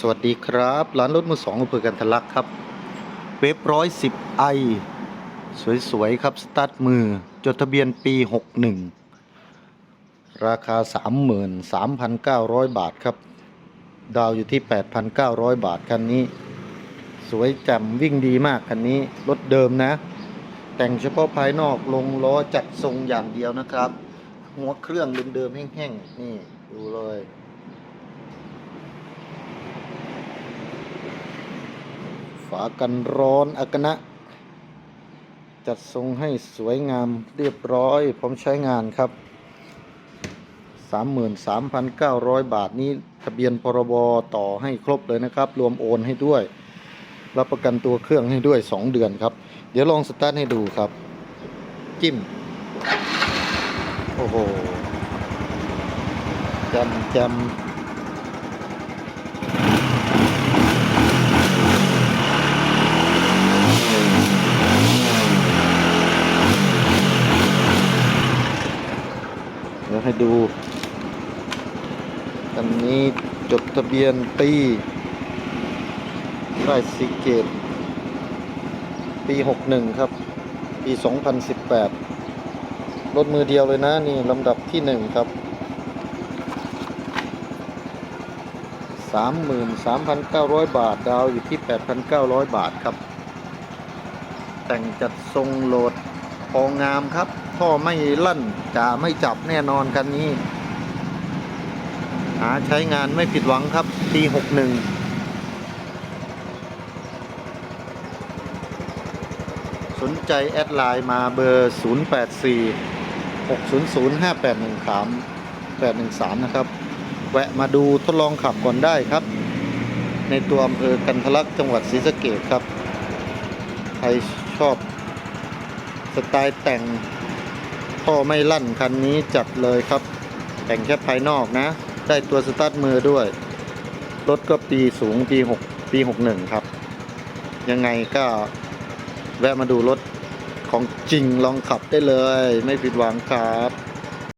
สวัสดีครับ ร้านรถมือสองอำเภอกันทะลักครับ เว็บร้อยสิบไอสวยๆ ครับ สตาร์ทมือ จดทะเบียนปี 61 ราคา 33,900 บาทครับ ดาวอยู่ที่ 8,900 บาท คันนี้ สวยแจ่มวิ่งดีมาก คันนี้ รถเดิมนะ แต่งเฉพาะภายนอกลงล้อจัดทรงอย่างเดียวนะครับ หัวเครื่องเดิมๆแห้งๆ นี่ ดูเลย ฝากันร้อนอากนะ จัดทรงให้สวยงามเรียบร้อยพร้อมใช้งานครับ 33,900 บาทนี้ทะเบียนพรบต่อให้ครบเลยนะครับ รวมโอนให้ด้วย รับประกันตัวเครื่องให้ด้วย 2 เดือนครับ เดี๋ยวลองสตาร์ทให้ดูครับ จิ้ม โอ้โหจำจำ เดี๋ยว ให้ดูอันนี้จดทะเบียนปีได้สิเกต ปี 61 ครับ ปี 2018 รถมือเดียวเลยนะ นี่ลำดับที่ 1 ครับ 33,900 บาท ดาวอยู่ที่ 8,900 บาทครับ แต่งจัดทรงโหลดพองามครับ ท่อไม่ลั่นจะไม่จับแน่นอนคันนี้ หาใช้งานไม่ผิดหวังครับปี61สนใจแอดไลน์มาเบอร์ 084 600 5813 813 นะครับ แวะมาดูทดลองขับก่อนได้ครับ ในตัวอำเภอกันทะลักจังหวัดศรีสะเกษครับ ใครชอบสไตล์แต่ง ท่อไม่ลั่นคันนี้จัดเลยครับ แต่งแค่ภายนอกนะ ได้ตัวสตาร์ทมือด้วย รถก็ปีสูงปี6ปี61 ครับ ยังไงก็แวะมาดูรถของจริงลองขับได้เลย ไม่ผิดหวังครับ